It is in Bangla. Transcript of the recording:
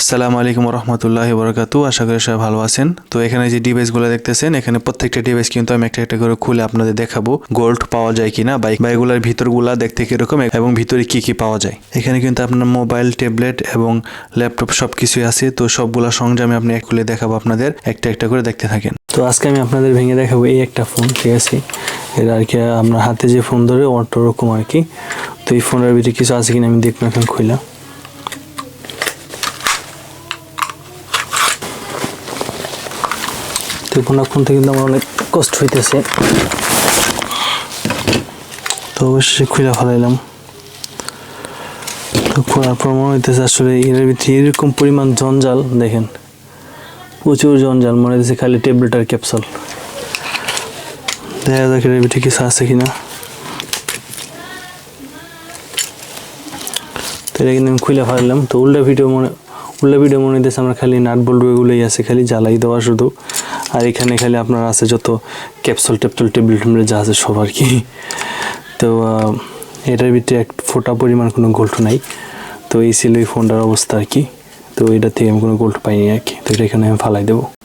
আসসালামু আলাইকুম রহমতুল্লাহ বরকাতু আশা করি সবাই ভালো আছেন। তো এখানে যে ডিভাইসগুলো দেখতেছেন, এখানে প্রত্যেকটা ডিভাইস কিন্তু আমি একটা একটা করে খুলে আপনাদের দেখাবো গোল্ড পাওয়া যায় কিনা বাইক বা এগুলোর ভিতরগুলা দেখতে কীরকম এবং ভিতরে কি কি পাওয়া যায়। এখানে কিন্তু আপনার মোবাইল ট্যাবলেট এবং ল্যাপটপ সব কিছুই আছে, তো সবগুলা সংযমে আপনি খুলে দেখাবো আপনাদের, একটা একটা করে দেখতে থাকেন। তো আজকে আমি আপনাদের ভেঙে দেখাবো এই একটা ফোন ঠিক আছে? এর আর কি, আপনার হাতে যে ফোন ধরে অটো রকম আর কি। তো এই ফোনের ভিতরে কিছু আছে কিনা আমি দেখব এখন খুলে তো ফোনটা থেকে কিন্তু আমার অনেক কষ্ট হইতেছে। তো অবশ্যই খুলে ফেলাইলাম। তো খোলার পর মনে হইতেছে আসলে এর ভিতরে এরকম পরিমাণ জঞ্জাল, দেখেন। প্রচুর জঞ্জাল, মনে হইতেছে খালি ট্যাবলেট আর ক্যাপসুল। দেখা যাক এর ভিতরে কিছু আছে কিনা। তো এটা কিন্তু আমি খুলে ফেললাম তো উল্টা ভিডিও মনে উল্টা ভিডিও মনে হইতেছে আমার খালি নাট বল্টু এগুলোই আছে, খালি জ্বালাই দেওয়া শুধু। আর এখানে খালি আপনার আছে যত ক্যাপসুল ট্যাপসুল টেবিল টেবিল যা আছে সব আর কি। তো এটার ভিতরে এক ফোটা পরিমাণ কোনো গোল্ড নাই। তো এই ছিল এই ফোনটার অবস্থা আর কি। তো এটা থেকে আমি কোনো গোল্ড পাইনি আর কি। তো এটা এখানে আমি ফালাই দেবো।